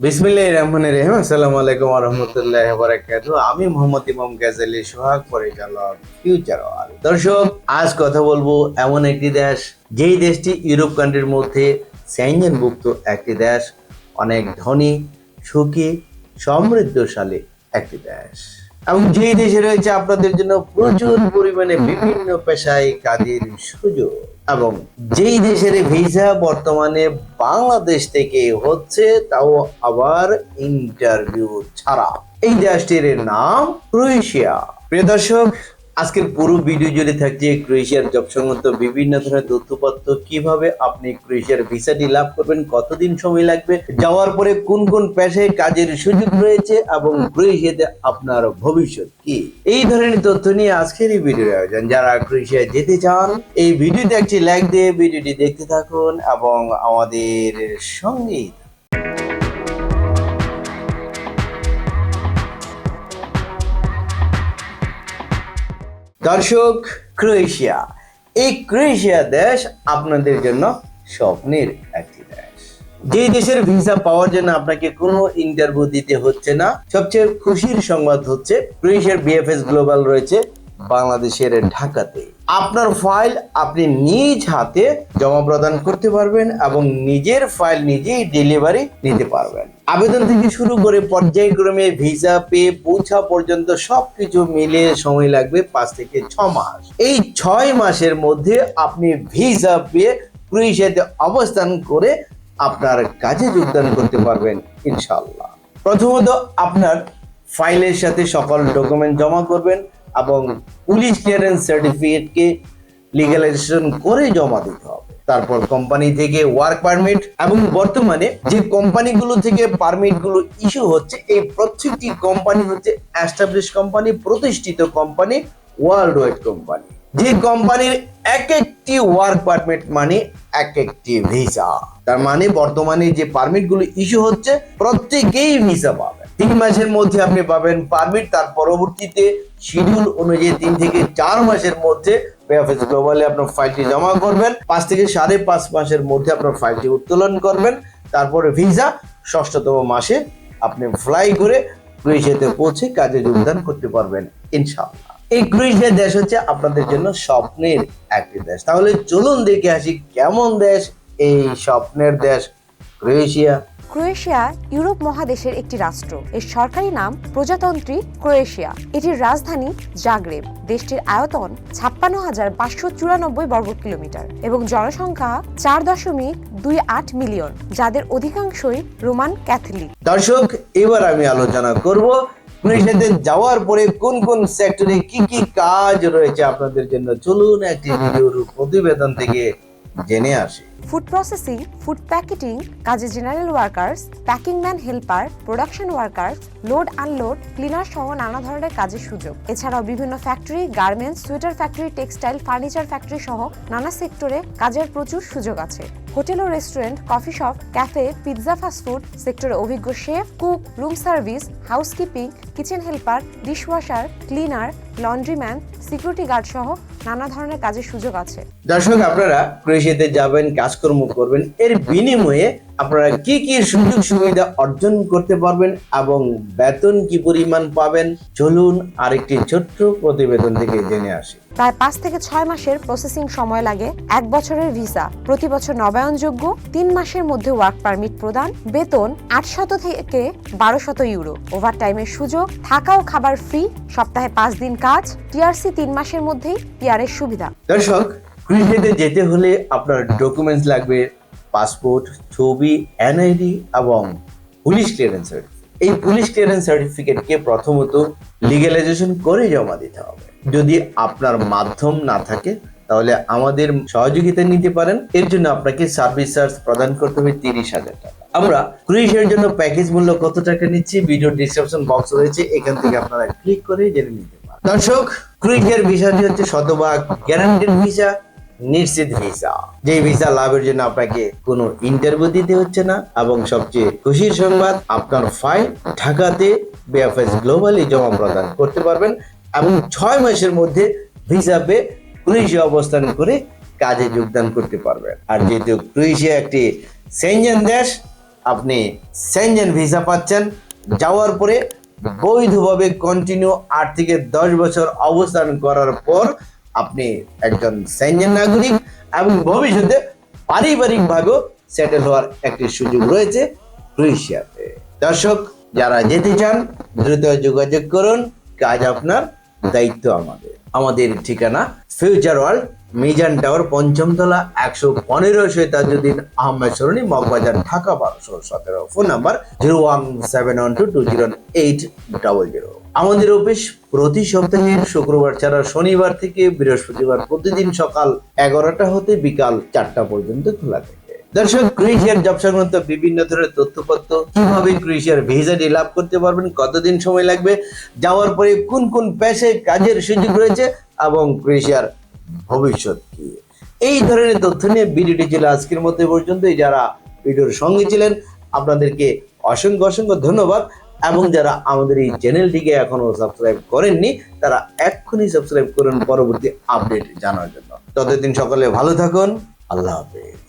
বিসমিল্লাহির রহমান রহিম। আসসালামু আলাইকুম রাহমাতুল্লাহি ওয়া বারাকাতুহু। আমি মোহাম্মদ ইমাম গাজালি সোহাগ, পরিচালক ফিউচার ওয়াল দর্শক, আজ কথা বলব এমন একটি দেশ, যেই দেশটি ইউরোপ কান্ট্রির মধ্যে স্যাঞ্জনভুক্ত একটি দেশ, অনেক ধনী, সুখী, সমৃদ্ধশালী একটি দেশ। এবং যেই দেশে রয়েছে আপনাদের জন্য প্রচুর পরিমাণে বিভিন্ন পেশায় কাজের সুযোগ। এবং যেই দেশের ভিসা বর্তমানে বাংলাদেশ থেকে হচ্ছে, তাও আবার ইন্টারভিউ ছাড়া। এই দেশটির নাম ক্রোয়েশিয়া। প্রিয় দর্শক আজকের পুরো ভিডিও জুড়ে থাকছে ক্রোয়েশিয়ার জব সংক্রান্ত বিভিন্ন ধরনের তথ্যপত্র। কীভাবে আপনি ক্রোয়েশিয়ার ভিসাটি লাভ করবেন, কতদিন সময় লাগবে, যাওয়ার পরে কোন কোন পেশায় কাজের সুযোগ রয়েছে এবং ক্রোয়েশিয়াতে আপনার ভবিষ্যৎ কি? এই ধরনের তথ্য নিয়ে আজকের এই ভিডিওর আয়োজন। যারা ক্রোয়েশিয়া যেতে চান, এই ভিডিওতে একটি লাইক দিয়ে ভিডিওটি দেখতে থাকুন এবং আমাদের সঙ্গেই দর্শক, ক্রোয়েশিয়া। এই ক্রোয়েশিয়া দেশ আপনাদের জন্য স্বপ্নের একটি দেশ। যে দেশের ভিসা পাওয়ার জন্য আপনাকে কোনো ইন্টারভিউ দিতে হচ্ছে না। সবচেয়ে খুশির সংবাদ হচ্ছে, ক্রোয়েশিয়ার বিএফএস গ্লোবাল রয়েছে। বাংলাদেশের ঢাকাতে। আপনার ফাইল আপনি নিজ হাতে জমা প্রদান করতে পারবেন এবং নিজের ফাইল নিজেই ডেলিভারি নিতে পারবেন। আবেদন থেকে শুরু করে পর্যায়ক্রমে ভিসা পেয়ে পৌঁছা পর্যন্ত সবকিছু মিলে সময় লাগবে পাঁচ থেকে ছ মাস। এই ছয় মাসের মধ্যে আপনি ভিসা পেয়ে ক্রোয়েশিয়াতে অবস্থান করে আপনার কাজে যোগদান করতে পারবেন ইনশাল্লাহ প্রথমত আপনার ফাইলের সাথে সকল ডকুমেন্ট জমা করবেন এবং পুলিশ ক্লিয়ারেন্স সার্টিফিকেটকে লিগালাইজেশন করে জমা দিতে হবে। তারপর কোম্পানি থেকে ওয়ার্ক পারমিট এবং বর্তমানে যে কোম্পানিগুলো থেকে পারমিটগুলো ইস্যু হচ্ছে, এই প্রত্যেকটি কোম্পানি হচ্ছে অ্যাস্টাবলিশ কোম্পানি প্রতিষ্ঠিত কোম্পানি ওয়ার্ল্ড ওয়াইড কোম্পানি যে কোম্পানির এক একটি ওয়ার্ক পারমিট মানে এক একটি ভিসা তার মানে বর্তমানে যে পারমিটগুলো ইস্যু হচ্ছে, প্রত্যেকেই ভিসা পাবে। তিন মাসের মধ্যে আপনি পাবেন পারমিট তার পরবর্তীতে শিডিউল অনুযায়ী তিন থেকে চার মাসের মধ্যে পেঅফিস গ্লোবালে আপনার ফাইলটি জমা করবেন। পাঁচ থেকে সাড়ে পাঁচ মাসের মধ্যে আপনার ফাইলটি উত্তোলন করবেন। তারপরে ভিসা ষষ্ঠতম মাসে আপনি ফ্লাই করে ক্রোয়েশিয়াতে পৌঁছে কাজে যোগদান করতে পারবেন, ইনশাআল্লাহ। এই ক্রোয়েশিয়া দেশ হচ্ছে আপনাদের জন্য স্বপ্নের একটি দেশ। তাহলে চলুন দেখে আসি কেমন দেশ এই স্বপ্নের দেশ, ক্রোয়েশিয়া। ক্রোয়েশিয়া ইউরোপ মহাদেশের একটি রাষ্ট্র। এর সরকারি নাম প্রজাতন্ত্রী ক্রোয়েশিয়া। এটির রাজধানী জাগ্রেব। দেশটির আয়তন ছাপ্পান্ন হাজার পাঁচশো চুরানব্বই বর্গ কিলোমিটার এবং জনসংখ্যা চার দশমিক দুই আট মিলিয়ন, যাদের অধিকাংশই রোমান ক্যাথলিক। দর্শক, এবার আমি আলোচনা করব ক্রোয়েশিয়াতে যাওয়ার পরে কোন কোন সেক্টরে কি কি কাজ রয়েছে আপনাদের জন্য। চলুন একটি ভিডিওর প্রতিবেদন থেকে জেনে আসি। ফুড প্রসেসিং ফুড প্যাকেটিং কাজে general workers packing man helper production workers load unload cleaner সহ নানা ধরনের কাজের সুযোগ। এছাড়াও বিভিন্ন factory garments sweater factory textile furniture factory সহ নানা সেক্টরে কাজের প্রচুর সুযোগ আছে। হোটেল ও restaurant coffee shop cafe pizza fast food সেক্টরে অভিজ্ঞ chef cook room service housekeeping kitchen helper dishwasher cleaner laundryman security guard সহ নানা ধরনের কাজের সুযোগ আছে। দর্শক, আপনারা ক্রোয়েশিয়াতে যাবেন কাজকর্ম করবেন। এর বিনিময়ে আপনারা কি কি সুযোগ সুবিধা অর্জন করতে পারবেন এবং বেতন কি পরিমাণ পাবেন চলুন আরেকটি ছোট্ট প্রতিবেদন থেকে জেনে আসি। প্রায় পাঁচ থেকে ছয় মাসের প্রসেসিং সময় লাগে এক বছরের ভিসা প্রতি বছর নবায়নযোগ্য তিন মাসের মধ্যে ওয়ার্ক পারমিট প্রদান। বেতন আটশত থেকে বারোশত ইউরো ওভার ওভারটাইমের সুযোগ থাকা ও খাবার ফ্রি সপ্তাহে পাঁচ দিন কাজ টিআরসি তিন মাসের মধ্যেই পিআরের সুবিধা। দর্শক ক্রোয়েশিয়াতে যেতে হলে আপনার ডকুমেন্টস লাগবে পাসপোর্ট ছবি এনআইডি এবং পুলিশ ক্লিয়ারেন্স সার্টিফিকেট এই পুলিশ ক্লিয়ারেন্স সার্টিফিকেটকে প্রথমত লিগ্যালাইজেশন করে জমা দিতে হবে। যদি আপনার মাধ্যম না থাকে, তাহলে আমাদের সহযোগিতা নিতে পারেন। এর জন্য আপনাকে সার্ভিস চার্জ প্রদান করতে হবে তিরিশ হাজার টাকা। আমরা ক্রোয়েশিয়ার জন্য প্যাকেজ মূল্য কত টাকা নিচ্ছি? ভিডিও ডিসক্রিপশন বক্স রয়েছে। এখান থেকে আপনারা ক্লিক করে জেনে নিতে পারেন। দর্শক ক্রোয়েশিয়ার ভিসাটি হচ্ছে শতভাগ গ্যারান্টেড ভিসা নিশ্চিত ভিসা। যে ভিসা লাভের জন্য আপনাকে কোনো ইন্টারভিউ দিতে হচ্ছে না এবং সবচেয়ে খুশির সংবাদ, আপনার ফাইল ঢাকাতে বিএফএস গ্লোবালি জমা প্রদান করতে পারবেন এবং ছয় মাসের মধ্যে ভিসা পেয়ে ক্রোয়েশিয়া অবস্থান করে কাজে যোগদান করতে পারবেন। আর যেহেতু ক্রোয়েশিয়া একটি সেঞ্জেন দেশ, আপনি সেনজেন ভিসা পাচ্ছেন। যাওয়ার পরে বৈধভাবে কন্টিনিউ আট থেকে দশ বছর অবস্থান করার পর আপনি একজন সেনজেন নাগরিক এবং ভবিষ্যতে পারিবারিকভাবেও সেটেল হওয়ার একটি সুযোগ রয়েছে ক্রোয়েশিয়াতে। দর্শক, যারা যেতে চান, দ্রুত যোগাযোগ করুন। কাজ আপনার, দায়িত্ব আমাদের। আমাদের ঠিকানা ফিউচার ওয়ার্ল্ড, মিজান টাওয়ার, পঞ্চম তলা, একশো পনেরো সৈতাজুদ্দিন আহমেদ সরণি, মগবাজার, ঢাকা বারোশো সতেরো। Phone number zero one seven one two two zero eight double zero. আমাদের অফিস প্রতি সপ্তাহে শুক্রবার ছাড়া শনিবার থেকে বৃহস্পতিবার প্রতিদিন সকাল এগারোটা হতে বিকাল চারটা পর্যন্ত খোলা থাকে। দর্শক, ক্রোয়েশিয়ার জব সংক্রান্ত বিভিন্ন ধরনের তথ্যপত্র কীভাবে ক্রোয়েশিয়ার ভিসাটি লাভ করতে পারবেন, কতদিন সময় লাগবে, যাওয়ার পরে কোন কোন পেশায় কাজের সুযোগ রয়েছে এবং ক্রোয়েশিয়ার ভবিষ্যৎ কি? এই ধরনের তথ্য নিয়ে ভিডিওটি ছিল আজকের মধ্যে পর্যন্ত যারা ভিডিওর সঙ্গে ছিলেন, আপনাদেরকে অসংখ্য অসংখ্য ধন্যবাদ। এবং যারা আমাদের এই চ্যানেলটিকে এখনও সাবস্ক্রাইব করেননি, তারা এক্ষুনি সাবস্ক্রাইব করুন পরবর্তী আপডেট জানার জন্য। ততদিন সকলে ভালো থাকুন, আল্লাহ হাফেজ।